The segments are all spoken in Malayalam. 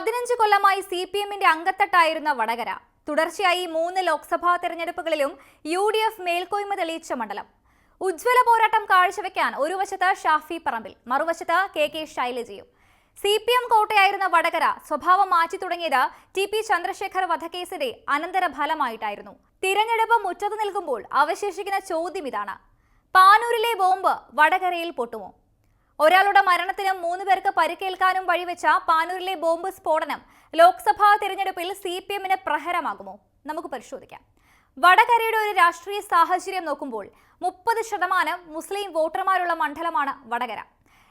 പതിനഞ്ച് കൊല്ലമായി സി പി എമ്മിന്റെ അംഗത്തട്ടായിരുന്ന വടകര. തുടർച്ചയായി മൂന്ന് ലോക്സഭാ തെരഞ്ഞെടുപ്പുകളിലും യു ഡി എഫ് മേൽക്കോയ്മ തെളിയിച്ച മണ്ഡലം. ഉജ്ജ്വല പോരാട്ടം കാഴ്ചവെക്കാൻ ഒരു വശത്ത് ഷാഫി പറമ്പിൽ മറുവശത്ത് കെ കെ ശൈലജയും. സി പി എം കോട്ടയായിരുന്ന വടകര സ്വഭാവം മാറ്റി തുടങ്ങിയത് ടി പി ചന്ദ്രശേഖർ വധക്കേസിന്റെ അനന്തര ഫലമായിട്ടായിരുന്നു തിരഞ്ഞെടുപ്പ് മുറ്റത്ത് നിൽക്കുമ്പോൾ അവശേഷിക്കുന്ന ചോദ്യം ഇതാണ്. പാനൂരിലെ ബോംബ് വടകരയിൽ പൊട്ടുമോ? ഒരാളുടെ മരണത്തിനും മൂന്ന് പേർക്ക് പരിക്കേൽക്കാനും വഴിവെച്ച പാനൂരിലെ ബോംബ് സ്ഫോടനം ലോക്സഭാ തിരഞ്ഞെടുപ്പിൽ സി പി എമ്മിന് പ്രഹരമാകുമോ? നമുക്ക് പരിശോധിക്കാം. വടകരയുടെ ഒരു രാഷ്ട്രീയ സാഹചര്യം നോക്കുമ്പോൾ മുപ്പത് ശതമാനം മുസ്ലിം വോട്ടർമാരുള്ള മണ്ഡലമാണ് വടകര.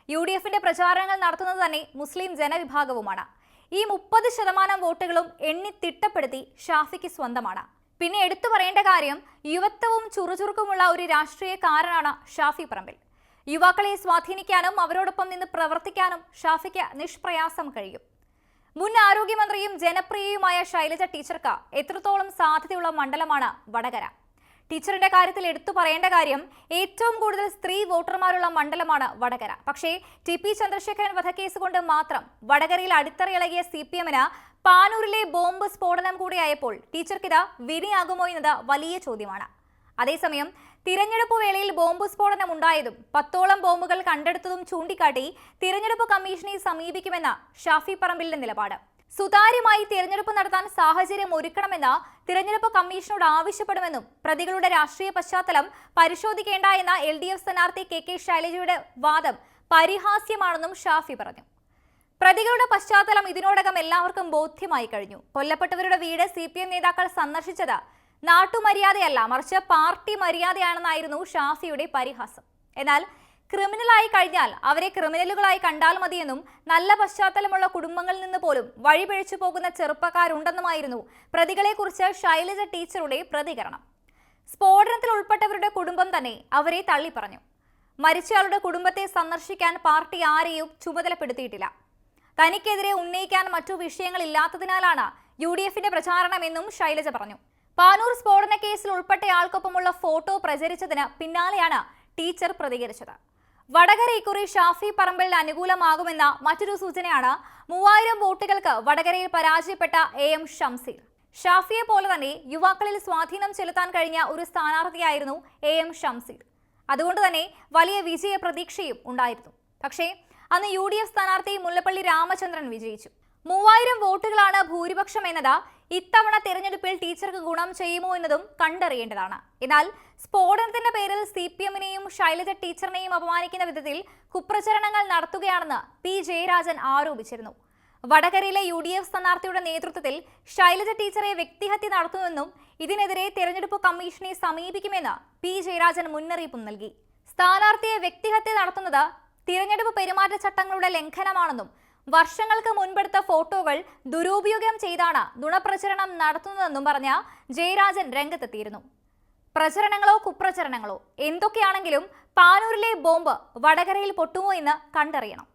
യു ഡി എഫിന്റെ പ്രചാരണങ്ങൾ നടത്തുന്നത് തന്നെ മുസ്ലിം ജനവിഭാഗവുമാണ്. ഈ മുപ്പത് ശതമാനം വോട്ടുകളും എണ്ണി തിട്ടപ്പെടുത്തി ഷാഫിക്ക് സ്വന്തമാണ്. പിന്നെ എടുത്തു പറയേണ്ട കാര്യം യുവത്വവും ചുറുചുറുക്കുമുള്ള ഒരു രാഷ്ട്രീയക്കാരനാണ് ഷാഫി പറമ്പിൽ. യുവാക്കളെ സ്വാധീനിക്കാനും അവരോടൊപ്പം നിന്ന് പ്രവർത്തിക്കാനും ഷാഫിക്ക് നിഷ്പ്രയാസം കഴിയും. മുൻ ആരോഗ്യമന്ത്രിയും ജനപ്രിയയുമായ ശൈലജ ടീച്ചർക്ക് എത്രത്തോളം സാധ്യതയുള്ള മണ്ഡലമാണ് വടകര. ടീച്ചറിന്റെ കാര്യത്തിൽ എടുത്തു പറയേണ്ട കാര്യം ഏറ്റവും കൂടുതൽ സ്ത്രീ വോട്ടർമാരുള്ള മണ്ഡലമാണ് വടകര. പക്ഷേ ടി പി ചന്ദ്രശേഖരൻ വധക്കേസ് കൊണ്ട് മാത്രം വടകരയിൽ അടിത്തറയിളകിയ സി പി എമ്മിന് പാനൂരിലെ ബോംബ് സ്ഫോടനം കൂടിയായപ്പോൾ ടീച്ചർക്കിത് വിനിയാകുമോ എന്നത് വലിയ ചോദ്യമാണ്. അതേസമയം തിരഞ്ഞെടുപ്പ് വേളയിൽ ബോംബ് സ്ഫോടനം ഉണ്ടായതും പത്തോളം ബോംബുകൾ കണ്ടെടുത്തതും ചൂണ്ടിക്കാട്ടി തിരഞ്ഞെടുപ്പ് കമ്മീഷനെ സമീപിക്കുമെന്ന ഷാഫി പറമ്പിലിന്റെ നിലപാട്. സുതാര്യമായി തിരഞ്ഞെടുപ്പ് നടത്താൻ സാഹചര്യം ഒരുക്കണമെന്ന തിരഞ്ഞെടുപ്പ് കമ്മീഷനോട് ആവശ്യപ്പെടുമെന്നും പ്രതികളുടെ രാഷ്ട്രീയ പശ്ചാത്തലം പരിശോധിക്കേണ്ട എന്ന എൽ ഡി എഫ് സ്ഥാനാർത്ഥി കെ കെ ശൈലജയുടെ വാദം പരിഹാസ്യമാണെന്നും ഷാഫി പറഞ്ഞു. പ്രതികളുടെ പശ്ചാത്തലം ഇതിനോടകം എല്ലാവർക്കും ബോധ്യമായി കഴിഞ്ഞു. കൊല്ലപ്പെട്ടവരുടെ വീട് സി പി എം നേതാക്കൾ സന്ദർശിച്ചത് നാട്ടുമര്യാദയല്ല മറിച്ച് പാർട്ടി മര്യാദയാണെന്നായിരുന്നു ഷാഫിയുടെ പരിഹാസം. എന്നാൽ ക്രിമിനലായി കഴിഞ്ഞാൽ അവരെ ക്രിമിനലുകളായി കണ്ടാൽ മതിയെന്നും നല്ല പശ്ചാത്തലമുള്ള കുടുംബങ്ങളിൽ നിന്ന് പോലും വഴിപിഴച്ചു പോകുന്ന ചെറുപ്പക്കാരുണ്ടെന്നുമായിരുന്നു പ്രതികളെക്കുറിച്ച് ശൈലജ ടീച്ചറുടെ പ്രതികരണം. സ്ഫോടനത്തിൽ ഉൾപ്പെട്ടവരുടെ കുടുംബം തന്നെ അവരെ തള്ളിപ്പറഞ്ഞു. മരിച്ചയാളുടെ കുടുംബത്തെ സന്ദർശിക്കാൻ പാർട്ടി ആരെയും ചുമതലപ്പെടുത്തിയിട്ടില്ല. തനിക്കെതിരെ ഉന്നയിക്കാൻ മറ്റു വിഷയങ്ങളില്ലാത്തതിനാലാണ് യു ഡി എഫിന്റെ പ്രചാരണമെന്നും ശൈലജ പറഞ്ഞു. പാനൂർ സ്ഫോടന കേസിൽ ഉൾപ്പെട്ടയാൾക്കൊപ്പമുള്ള ഫോട്ടോ പ്രചരിച്ചതിന് പിന്നാലെയാണ് ടീച്ചർ പ്രതികരിച്ചത്. വടകര ഇക്കുറി ഷാഫി പറമ്പലിന് അനുകൂലമാകുമെന്ന മറ്റൊരു സൂചനയാണ് മൂവായിരം വോട്ടുകൾക്ക് വടകരയിൽ പരാജയപ്പെട്ട എ എം ഷംസീർ. ഷാഫിയെ പോലെ തന്നെ യുവാക്കളിൽ സ്വാധീനം ചെലുത്താൻ കഴിഞ്ഞ ഒരു സ്ഥാനാർത്ഥിയായിരുന്നു എ എം ഷംസീർ. അതുകൊണ്ട് തന്നെ വലിയ വിജയ പ്രതീക്ഷയും ഉണ്ടായിരുന്നു. പക്ഷേ അന്ന് യു ഡി എഫ് സ്ഥാനാർത്ഥി മുല്ലപ്പള്ളി രാമചന്ദ്രൻ വിജയിച്ചു. മൂവായിരം വോട്ടുകളാണ് ഭൂരിപക്ഷം എന്നത് ഇത്തവണ തിരഞ്ഞെടുപ്പിൽ ടീച്ചർക്ക് ഗുണം ചെയ്യുമോ എന്നതും കണ്ടറിയേണ്ടതാണ്. എന്നാൽ സ്ഫോടനത്തിന്റെ പേരിൽ സി പി എമ്മിനെയും ശൈലജ ടീച്ചറിനെയും അപമാനിക്കുന്ന വിധത്തിൽ കുപ്രചരണങ്ങൾ നടത്തുകയാണെന്ന് പി ജയരാജൻ ആരോപിച്ചിരുന്നു. വടകരയിലെ യു ഡി എഫ് സ്ഥാനാർത്ഥിയുടെ നേതൃത്വത്തിൽ ശൈലജ ടീച്ചറെ വ്യക്തിഹത്യ നടത്തുമെന്നും ഇതിനെതിരെ തിരഞ്ഞെടുപ്പ് കമ്മീഷനെ സമീപിക്കുമെന്ന് പി ജയരാജൻ മുന്നറിയിപ്പും നൽകി. സ്ഥാനാർത്ഥിയെ വ്യക്തിഹത്യ നടത്തുന്നത് തിരഞ്ഞെടുപ്പ് പെരുമാറ്റച്ചട്ടങ്ങളുടെ ലംഘനമാണെന്നും വർഷങ്ങൾക്ക് മുൻപെടുത്ത ഫോട്ടോകൾ ദുരുപയോഗം ചെയ്താണ് നുണപ്രചരണം നടത്തുന്നതെന്നും പറഞ്ഞ ജയരാജൻ രംഗത്തെത്തിയിരുന്നു. പ്രചരണങ്ങളോ കുപ്രചരണങ്ങളോ എന്തൊക്കെയാണെങ്കിലും പാനൂരിലെ ബോംബ് വടകരയിൽ പൊട്ടുമോ എന്ന് കണ്ടറിയണം.